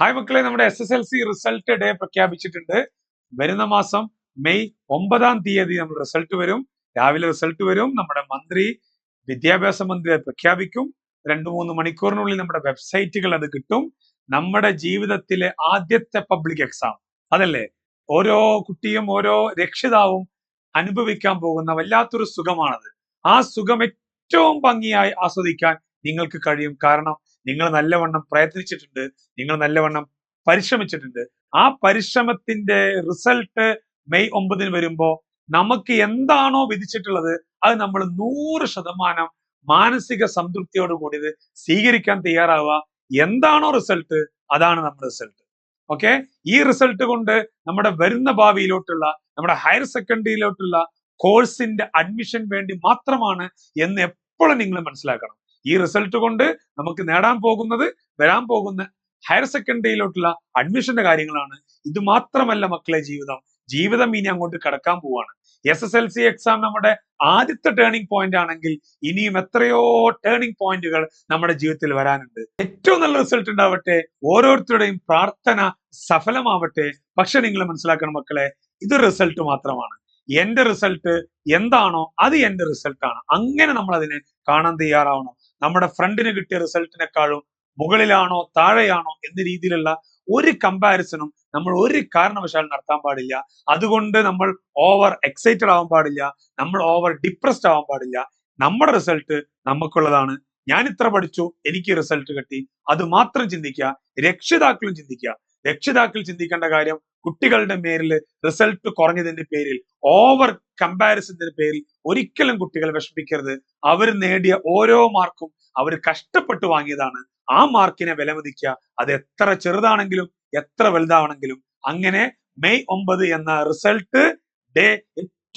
Hi മക്കളെ നമ്മുടെ S S L C result day പ്രഖ്യാപിച്ചിട്ടുണ്ട്. വരുന്ന മാസം മെയ് ഒമ്പതാം തീയതി നമ്മൾ റിസൾട്ട് വരും. രാവിലെ റിസൾട്ട് വരും. നമ്മുടെ മന്ത്രി വിദ്യാഭ്യാസ മന്ത്രി പ്രഖ്യാപിക്കും. രണ്ടു മൂന്ന് മണിക്കൂറിനുള്ളിൽ നമ്മുടെ വെബ്സൈറ്റുകൾ അത് കിട്ടും. നമ്മുടെ ജീവിതത്തിലെ ആദ്യത്തെ പബ്ലിക് എക്സാം അതല്ലേ? ഓരോ കുട്ടിയും ഓരോ രക്ഷിതാവും അനുഭവിക്കാൻ പോകുന്ന വല്ലാത്തൊരു സുഖമാണത്. ആ സുഖം ഏറ്റവും ഭംഗിയായി ആസ്വദിക്കാൻ നിങ്ങൾക്ക് കഴിയും. കാരണം നിങ്ങൾ നല്ലവണ്ണം പ്രയത്നിച്ചിട്ടുണ്ട് നിങ്ങൾ നല്ലവണ്ണം പരിശ്രമിച്ചിട്ടുണ്ട്. ആ പരിശ്രമത്തിന്റെ റിസൾട്ട് മെയ് ഒമ്പതിന് വരുമ്പോ നമുക്ക് എന്താണോ വിധിച്ചിട്ടുള്ളത് അത് നമ്മൾ നൂറ് ശതമാനം മാനസിക സംതൃപ്തിയോട് കൂടിയത് സ്വീകരിക്കാൻ തയ്യാറാവുക. എന്താണോ റിസൾട്ട് അതാണ് നമ്മുടെ റിസൾട്ട്. ഓക്കെ? ഈ റിസൾട്ട് കൊണ്ട് നമ്മുടെ വരുന്ന ഭാവിയിലോട്ടുള്ള നമ്മുടെ ഹയർ സെക്കൻഡറിയിലോട്ടുള്ള കോഴ്സിന്റെ അഡ്മിഷൻ വേണ്ടി മാത്രമാണ് എന്ന് എപ്പോഴും നിങ്ങൾ മനസ്സിലാക്കണം. ഈ റിസൾട്ട് കൊണ്ട് നമുക്ക് നേടാൻ പോകുന്നത് വരാൻ പോകുന്ന ഹയർ സെക്കൻഡറിയിലോട്ടുള്ള അഡ്മിഷന്റെ കാര്യങ്ങളാണ്. ഇത് മാത്രമല്ല മക്കളെ ജീവിതം. ജീവിതം ഇനി അങ്ങോട്ട് കടക്കാൻ പോവാണ്. S S L C exam നമ്മുടെ ആദ്യത്തെ ടേണിംഗ് പോയിന്റ് ആണെങ്കിൽ ഇനിയും എത്രയോ ടേണിംഗ് പോയിന്റുകൾ നമ്മുടെ ജീവിതത്തിൽ വരാനുണ്ട്. ഏറ്റവും നല്ല റിസൾട്ട് ഉണ്ടാവട്ടെ ഓരോരുത്തരുടെയും പ്രാർത്ഥന സഫലമാവട്ടെ. പക്ഷെ നിങ്ങൾ മനസ്സിലാക്കണം മക്കളെ ഇത് റിസൾട്ട് മാത്രമാണ്. എന്റെ റിസൾട്ട് എന്താണോ അത് എന്റെ റിസൾട്ടാണ് അങ്ങനെ നമ്മൾ അതിനെ കാണാൻ തയ്യാറാവണം. നമ്മുടെ ഫ്രണ്ടിന് കിട്ടിയ റിസൾട്ടിനെക്കാളും മുകളിലാണോ താഴെയാണോ എന്ന രീതിയിലുള്ള ഒരു കമ്പാരിസണും നമ്മൾ ഒരു കാരണവശാലും നടത്താൻ പാടില്ല. അതുകൊണ്ട് നമ്മൾ ഓവർ എക്സൈറ്റഡ് ആവാൻ പാടില്ല നമ്മൾ ഓവർ ഡിപ്രസ്ഡ് ആവാൻ പാടില്ല. നമ്മുടെ റിസൾട്ട് നമുക്കുള്ളതാണ്. ഞാൻ ഇത്ര പഠിച്ചു എനിക്ക് റിസൾട്ട് കിട്ടി. അത് മാത്രം ചിന്തിക്കുക രക്ഷിതാക്കളും ചിന്തിക്കുക. രക്ഷിതാക്കൾ ചിന്തിക്കേണ്ട കാര്യം കുട്ടികളുടെ മേലിൽ റിസൾട്ട് കുറഞ്ഞതിന്റെ പേരിൽ ഓവർ കമ്പാരിസന്റെ പേരിൽ ഒരിക്കലും കുട്ടികൾ വിഷമിക്കരുത്. അവർ നേടിയ ഓരോ മാർക്കും അവർ കഷ്ടപ്പെട്ട് വാങ്ങിയതാണ്. ആ മാർക്കിനെ വിലമതിക്കുക. അത് എത്ര ചെറുതാണെങ്കിലും എത്ര വലുതാണെങ്കിലും അങ്ങനെ മെയ് ഒമ്പത് എന്ന റിസൾട്ട് ഡേ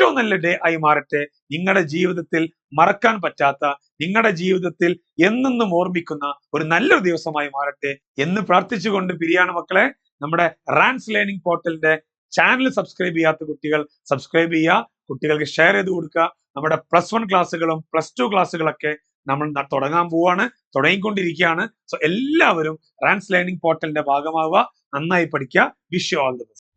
ഏറ്റവും നല്ല ഡേ ആയി മാറട്ടെ. നിങ്ങളുടെ ജീവിതത്തിൽ മറക്കാൻ പറ്റാത്ത നിങ്ങളുടെ ജീവിതത്തിൽ എന്നെന്നും ഓർമ്മിക്കുന്ന ഒരു നല്ലൊരു ദിവസമായി മാറട്ടെ എന്ന് പ്രാർത്ഥിച്ചുകൊണ്ട് പിരിയാണ് മക്കളെ. നമ്മുടെ റാൻസ് ലേണിംഗ് പോർട്ടലിന്റെ ചാനൽ സബ്സ്ക്രൈബ് ചെയ്യാത്ത കുട്ടികൾ സബ്സ്ക്രൈബ് ചെയ്യുക. കുട്ടികൾക്ക് ഷെയർ ചെയ്ത് കൊടുക്കുക. നമ്മുടെ പ്ലസ് വൺ ക്ലാസ്സുകളും പ്ലസ് ടു ക്ലാസ്സുകളൊക്കെ നമ്മൾ തുടങ്ങാൻ പോവാണ്. തുടങ്ങിക്കൊണ്ടിരിക്കുകയാണ്. സോ എല്ലാവരും റാൻസ് ലേണിംഗ് പോർട്ടലിന്റെ ഭാഗമാവുക. നന്നായി പഠിക്കുക. Wish all the best